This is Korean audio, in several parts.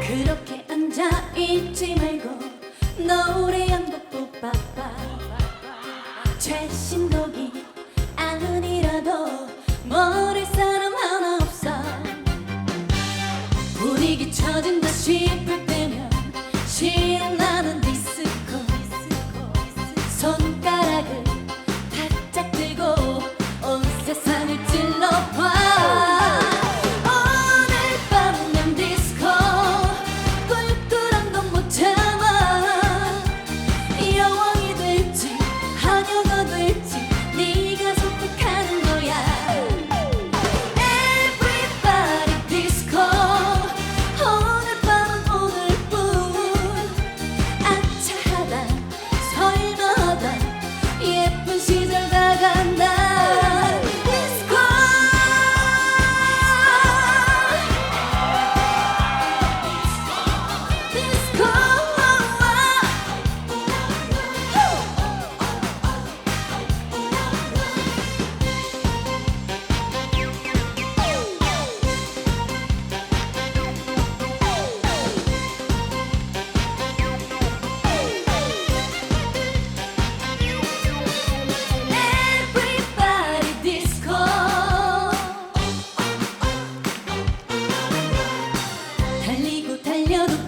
그렇게 앉아 있지 말고 노래 한곡 뽑아봐 최신곡이 아니라도 모를 사람 하나 없어. 분위기 처진다 싶을 때면 신나는 디스코. 손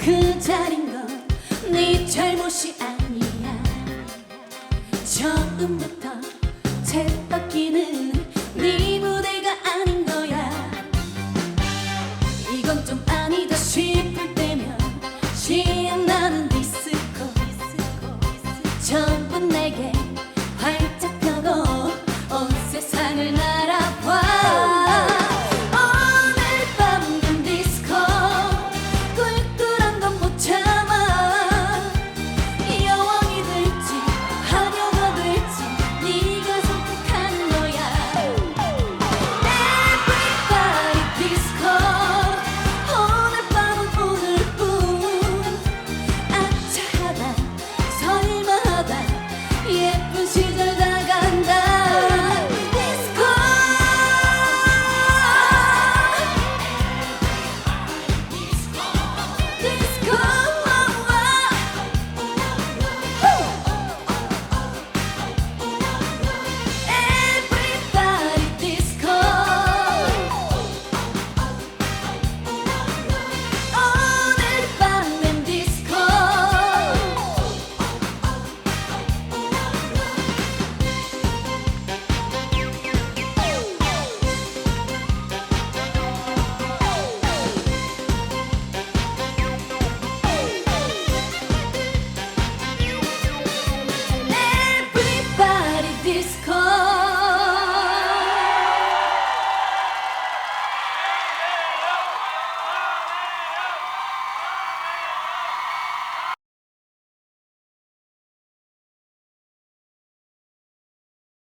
그 자린 건네 잘못이